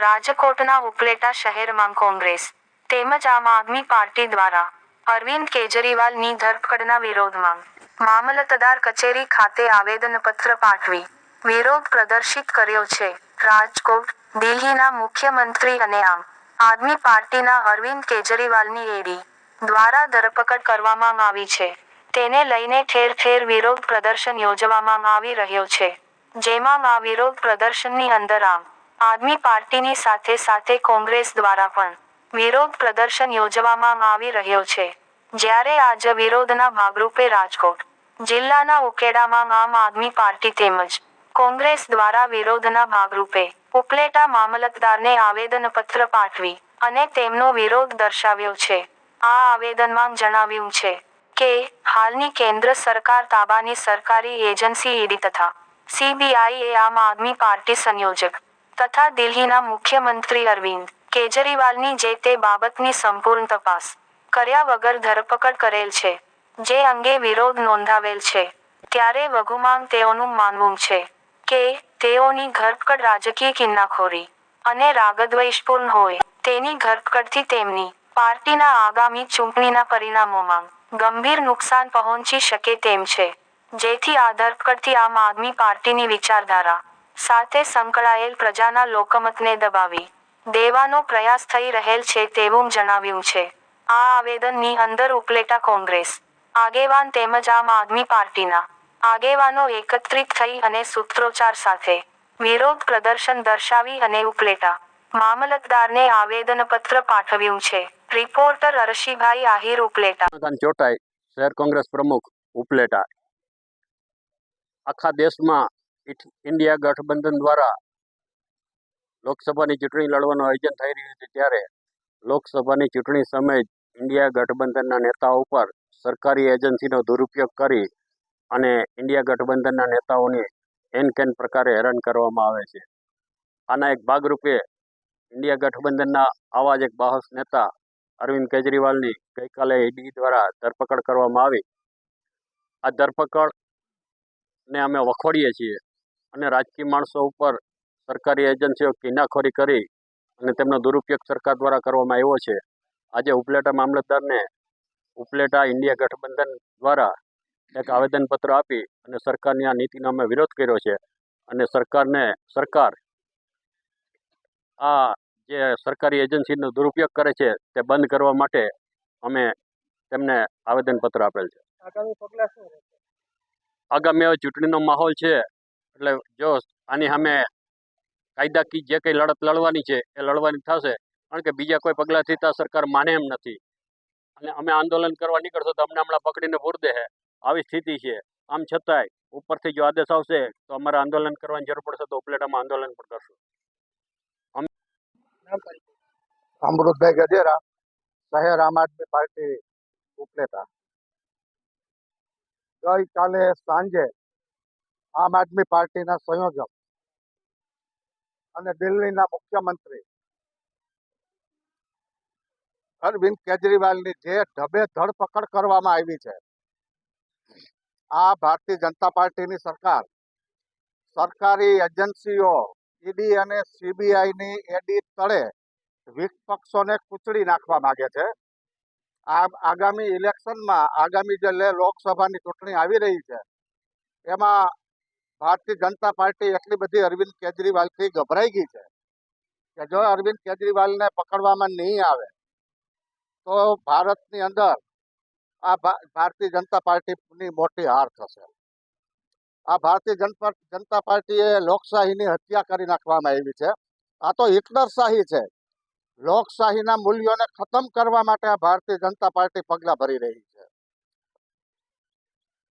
રાજકોટના ઉપલેટા શહેરમાં કોંગ્રેસ, તેમજ આમ આદમી પાર્ટી દ્વારા અરવિંદ કેજરીવાલની ધરપકડના વિરોધમાં મામલતદાર કચેરી ખાતે આવેદનપત્ર પાઠવી વિરોધ પ્રદર્શિત કર્યો છે. રાજકોટ, દિલ્હીના મુખ્યમંત્રી અને આમ આદમી પાર્ટીના અરવિંદ કેજરીવાલની એડી દ્વારા ધરપકડ કરવામાં આવી છે. તેને લઈને ઠેર ઠેર વિરોધ પ્રદર્શન યોજવામાં આવી રહ્યો છે. જેમાં આ વિરોધ પ્રદર્શનની અંદર આમ આદમી પાર્ટીની સાથે સાથે કોંગ્રેસ દ્વારા પણ વિરોધ પ્રદર્શન યોજવામાં આવી રહ્યો છે. જ્યારે આજે વિરોધના ભાગરૂપે રાજકોટ જિલ્લાના ઉકેડામાં આમ આદમી પાર્ટી તેમજ કોંગ્રેસ દ્વારા વિરોધના ભાગરૂપે ઉપલેટા મામલતદારને આવેદનપત્ર પાઠવી અને તેમનો વિરોધ દર્શાવ્યો છે. આ આવેદનમાં જણાવ્યું છે કે, હાલની કેન્દ્ર સરકાર તાબાની સરકારી એજન્સી ઈડી તથા સીબીઆઈ એ આમ આદમી પાર્ટી સંયોજક તથા દિલ્હીના મુખ્યમંત્રી અરવિંદ કેજરીવાલની જે તે બાબતની સંપૂર્ણ તપાસ કર્યા વગર ધરપકડ કરેલ છે, જે અંગે વિરોધ નોંધાવેલ છે. ત્યારે વધુમાં તેઓનું માનવું છે કે તેઓની ધરપકડ રાજકીય કિન્નાખોરી અને રાગદ્વેષપૂર્ણ હોય તેની ધરપકડથી તેમની પાર્ટીના આગામી ચૂંટણીના પરિણામોમાં ગંભીર નુકસાન પહોંચી શકે તેમ છે, જેથી આ ધરપકડથી આમ આદમી પાર્ટીની વિચારધારા સાથે સંકળાયેલ પ્રજાના લોકમતને દબાવી દેવાનો પ્રયાસ થઈ રહેલ છે તેવું જણાવ્યું છે. આ આવેદનની અંદર ઉપલેટા કોંગ્રેસ, આગેવાન તેમજ આમ આદમી પાર્ટીના આગેવાનો એકત્રિત થઈ અને સૂત્રોચ્ચાર સાથે વિરોધ પ્રદર્શન દર્શાવી અને ઉપલેટા મામલતદારને આવેદનપત્ર પાઠવ્યું છે. રિપોર્ટર અરશીભાઈ આહિર ઉપલેટા. ચોટાઈ, શહેર કોંગ્રેસ પ્રમુખ ઉપલેટા. આખા દેશમાં ઇન્ડિયા ગઠબંધન દ્વારા લોકસભાની ચૂંટણી લડવાનું આયોજન થઈ રહ્યું છે ત્યારે લોકસભાની ચૂંટણી સમયે ઇન્ડિયા ગઠબંધનના નેતાઓ ઉપર સરકારી એજન્સીનો દુરુપયોગ કરી અને ઇન્ડિયા ગઠબંધનના નેતાઓને એન કેન પ્રકારે હેરાન કરવામાં આવે છે. આના એક ભાગરૂપે ઇન્ડિયા ગઠબંધનના આવા જ એક બાહસ નેતા અરવિંદ કેજરીવાલની ગઈકાલે ઈડી દ્વારા ધરપકડ કરવામાં આવી. આ ધરપકડને અમે વખોડીએ છીએ. અને રાજકીય માણસો ઉપર સરકારી એજન્સીઓ કિનાખોરી કરી અને તેમનો દુરુપયોગ સરકાર દ્વારા કરવામાં આવ્યો છે. આજે ઉપલેટા મામલતદારને ઉપલેટા ઇન્ડિયા ગઠબંધન દ્વારા એક આવેદનપત્ર આપી અને સરકારની આ નીતિનો અમે વિરોધ કર્યો છે અને સરકારને સરકાર આ જે સરકારી એજન્સીનો દુરુપયોગ કરે છે તે બંધ કરવા માટે અમે તેમને આવેદનપત્ર આપેલ છે. આગામી હવે ચૂંટણીનો માહોલ છે એટલે જો આની સામે કાયદાકીય જે કંઈ લડત લડવાની છે, એ લડવાની થશે. કારણ કે બીજા કોઈ પગલાંથી તો સરકાર માને એમ નથી. અને અમે આંદોલન કરવા નીકળશો તો અમને હમણાં પકડીને પૂર દે આવી સ્થિતિ છે. આમ છતાંય ઉપરથી જો આદેશ આવશે તો અમારે આંદોલન કરવાની જરૂર પડશે તો ઉપલેટામાં આંદોલન પણ કરશું. અમૃતભાઈ ગજેરા શહેર આમ આદમી પાર્ટી ઉપલેટા. ગઈકાલે સાંજે આમ આદમી પાર્ટીના સંયોજક અને દિલ્હીના મુખ્યમંત્રી અરવિંદ કેજરીવાલની જે ઢબે ધરપકડ કરવામાં આવી છે, આ ભારતીય જનતા પાર્ટીની સરકાર, સરકારી એજન્સીઓ, ઈડી અને સીબીઆઈની એડી તળે વિપક્ષોને કૂચડી નાખવા માંગે છે. આ આગામી ઇલેક્શનમાં, આગામી જે લોકસભાની ચૂંટણી આવી રહી છે, એમાં ભારતીય જનતા પાર્ટી એટલી બધી અરવિંદ કેજરીવાલથી ગભરાઈ ગઈ છે કે જો અરવિંદ કેજરીવાલને પકડવામાં નહીં આવે, તો ભારતની અંદર આ ભારતીય જનતા પાર્ટીની મોટી હાર થશે. આ ભારતીય જનતા જનતા પાર્ટીએ લોકશાહીની હત્યા કરી નાખવામાં આવી છે. આ તો હિટલરશાહી છે. લોકશાહીના મૂલ્યોને ખતમ કરવા માટે આ ભારતીય જનતા પાર્ટી પગલાં ભરી રહી છે.